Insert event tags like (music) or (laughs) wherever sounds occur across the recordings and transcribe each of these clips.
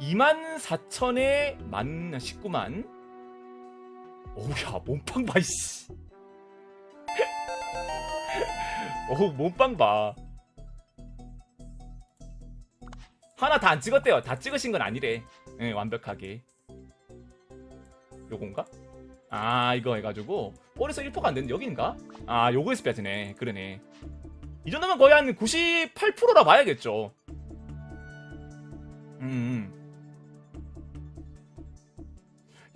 2만 4천에 만 19만. 오야 몸빵 봐 씨. 오 (laughs) 몸빵 봐. 하나 다 안 찍었대요. 다 찍으신 건 아니래. 예, 완벽하게. 요건가? 아 이거 해가지고 볼에서 1%가 안 되는 여긴가? 아 요거에서 빼지네. 그러네. 이 정도면 거의 한 98%라 봐야겠죠. 음.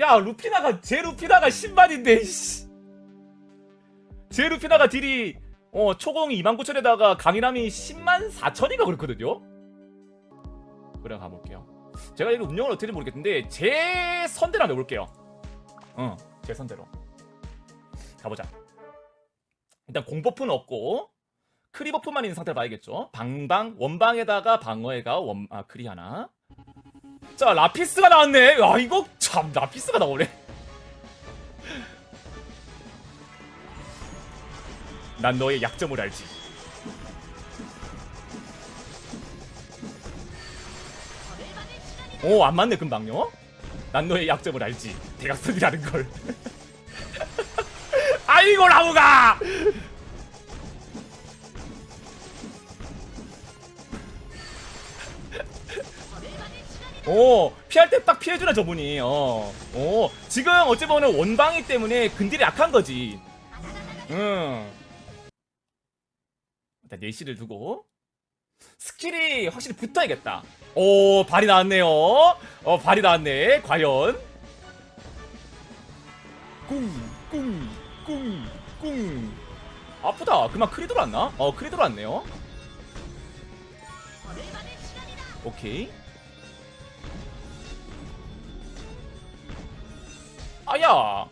야 루피나가 제 루피나가 10만인데 씨. 제 루피나가 딜이 어 초공이 2만 9천에다가 강인함이 10만 4천인가 그렇거든요. 그래 가볼게요. 제가 이거 운영을 어떻게 모르겠는데 제 선대로 한번 해볼게요. 어, 제 선대로 가보자. 일단 공버프는 없고 크리 버프만 있는 상태를 봐야겠죠. 방방 원방에다가 방어에가 원 아 크리 하나. 자 라피스가 나왔네. 야 이거 참 라피스가 나오네. 난 너의 약점을 알지. 오, 안 맞네, 금방요? 난 너의 약점을 알지. 대각선이라는 걸. (laughs) 아이고, 라무가! 오, 피할 때 딱 피해주나, 저분이. 어. 오, 지금 어찌 보면 원방이 때문에 근딜이 약한 거지. 응. 일단 예시를 두고. 스킬이 확실히 붙어야겠다. 오, 발이 나왔네요. 어, 발이 나왔네. 과연. 꿍, 꿍, 꿍, 꿍. 아프다. 그만 크리 들어왔나? 어, 크리 들어왔네요. 오케이. 아야.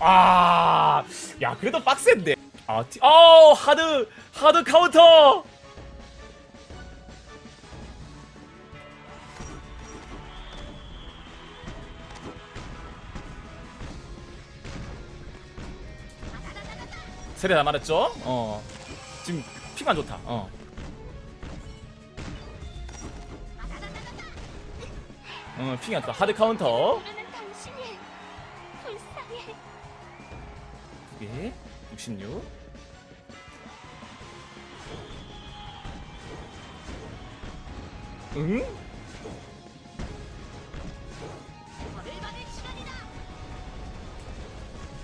아, 야, 그래도 빡센데. 아, 티, 어, 하드, 하드 카운터. 세대 다 말했죠? 어. 지금 피만 좋다. 어. 어, 핑이 왔다. 하드 카운터. 두 개. 66. 응?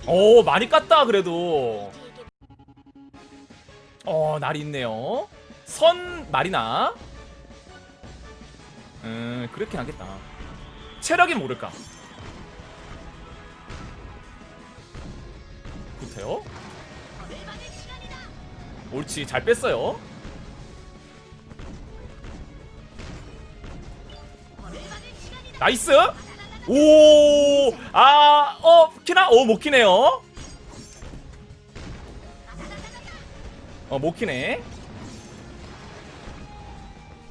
오, 많이 깠다, 그래도. 어, 날이 있네요. 선 말이나. 음, 그렇긴 하겠다. 체력이 모를까. 붙어요. 옳지, 잘 뺐어요. 나이스. 오, 아, 어, 키나? 어, 못 키네요. 어, 못 키네.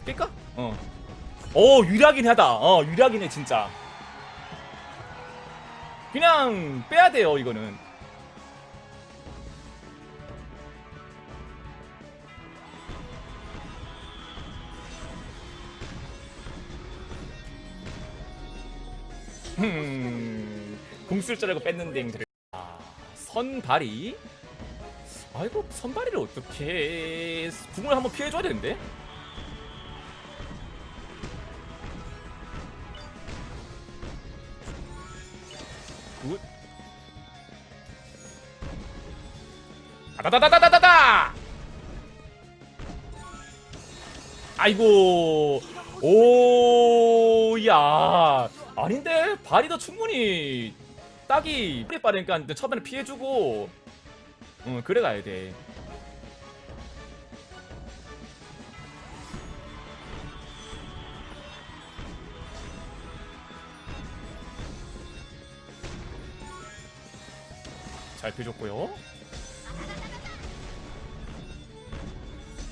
깰까? 어. 오, 유리하긴 하다. 어, 유리하긴 해, 진짜. 그냥 빼야 돼요, 이거는. 음, 궁쓸 줄 알고 뺐는데. 아, 선발이. 아이고 선발이를 어떻게 궁을 한번 피해줘야 되는데. 굿. 아다다다다다다. 아이고. 오, 야. 아닌데 발이 더 충분히 딱이 빨리 빠르니까 처음에는 피해주고 응 그래 가야 돼 밟혀줬고요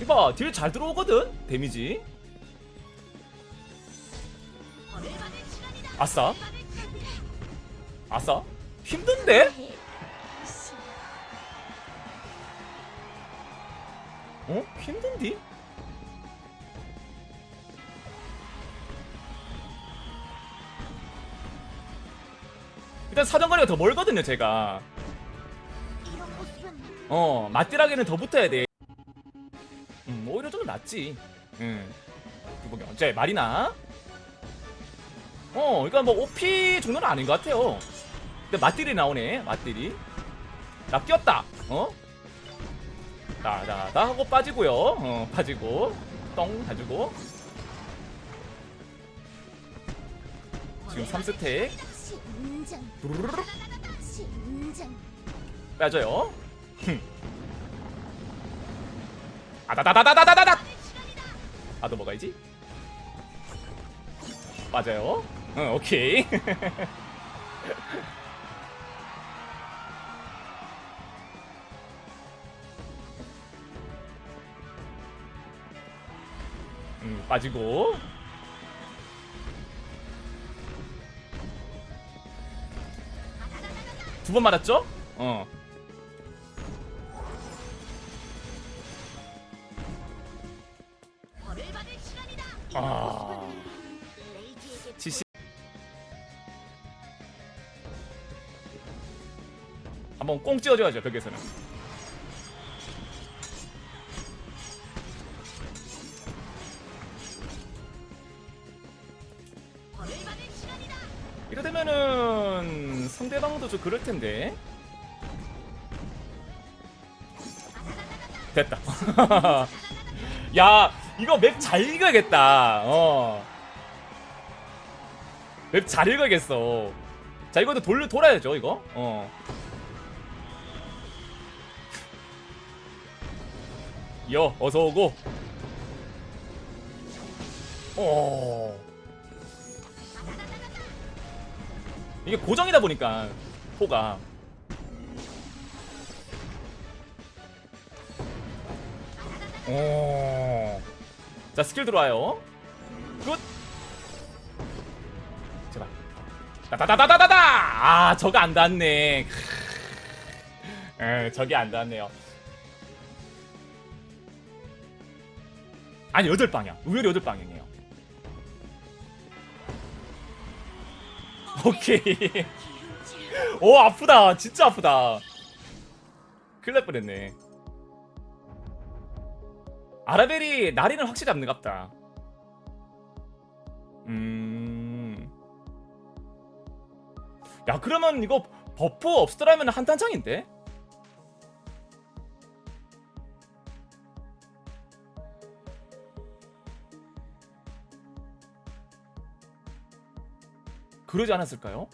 이봐 딜 잘 들어오거든 데미지 아싸 아싸 힘든데? 어? 힘든디? 일단 사정거리가 더 멀거든요 제가 어 맞디락에는 더 붙어야 돼. 음, 오히려 좀 낫지. 음. 두보기 언제 말이나? 어 그러니까 뭐 OP 정도는 아닌 것 같아요. 근데 맞딜이 나오네 맞딜이. 나 끼었다 어? 나나나 하고 빠지고요. 어 빠지고 똥 가지고. 지금 3스택. 심장 두루루루. 심장 빼줘요. 흠. 아다다다다다다다! 아도 먹어야지? 맞아요. 응 오케이. (laughs) 음 빠지고. 두 번 맞았죠? 어 아. 지시. 한번 꽁 찍어줘야죠 벽에서는. 벌을 받을 시간이다 이러 되면은 상대방도 좀 그럴 텐데. 됐다. (laughs) 야 이거 맵 잘 읽어야겠다 어 맵 잘 읽어야겠어 자 이것도 돌 돌아야죠 이거 어 여, 어서 오고. 어. 이게 고정이다 보니까 포가. 오. 자 스킬 들어와요. 굿. 제발. 따다다다다다다. 아 저거 안 닿네. 에 저기 안 닿네요. 아니 여덟 방향. 의외로 여덟 방향이에요. 오케이. (laughs) 오 아프다. 진짜 아프다. 큰일 날 뻔했네. 아라벨이 나리는 확실히 잡는 갑다. 음. 야 그러면 이거 버프 없더라면 한탄창인데? 그러지 않았을까요?